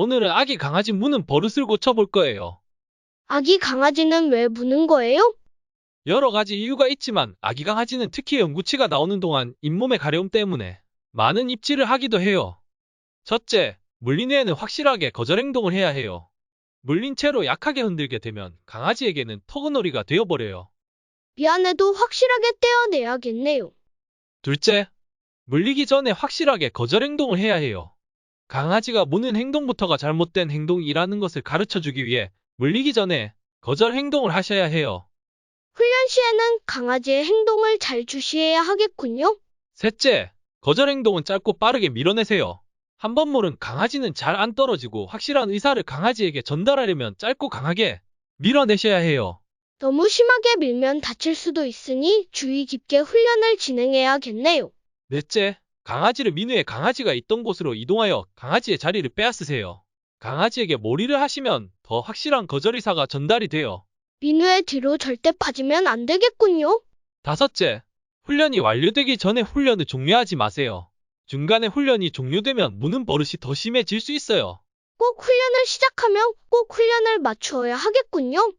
오늘은 아기 강아지 무는 버릇을 고쳐볼 거예요. 아기 강아지는 왜 무는 거예요? 여러 가지 이유가 있지만 아기 강아지는 특히 연구치가 나오는 동안 잇몸의 가려움 때문에 많은 입질을 하기도 해요. 첫째, 물린 후에는 확실하게 거절 행동을 해야 해요. 물린 채로 약하게 흔들게 되면 강아지에게는 토그놀이가 되어버려요. 미안해도 확실하게 떼어내야겠네요. 둘째, 물리기 전에 확실하게 거절 행동을 해야 해요. 강아지가 무는 행동부터가 잘못된 행동이라는 것을 가르쳐 주기 위해 물리기 전에 거절 행동을 하셔야 해요. 훈련 시에는 강아지의 행동을 잘 주시해야 하겠군요. 셋째, 거절 행동은 짧고 빠르게 밀어내세요. 한 번 물은 강아지는 잘 안 떨어지고 확실한 의사를 강아지에게 전달하려면 짧고 강하게 밀어내셔야 해요. 너무 심하게 밀면 다칠 수도 있으니 주의 깊게 훈련을 진행해야겠네요. 넷째, 강아지를 민 후에 강아지가 있던 곳으로 이동하여 강아지의 자리를 빼앗으세요. 강아지에게 몰이를 하시면 더 확실한 거절 의사가 전달이 돼요. 민우의 뒤로 절대 빠지면 안 되겠군요. 다섯째, 훈련이 완료되기 전에 훈련을 종료하지 마세요. 중간에 훈련이 종료되면 무는 버릇이 더 심해질 수 있어요. 꼭 훈련을 시작하면 꼭 훈련을 맞추어야 하겠군요.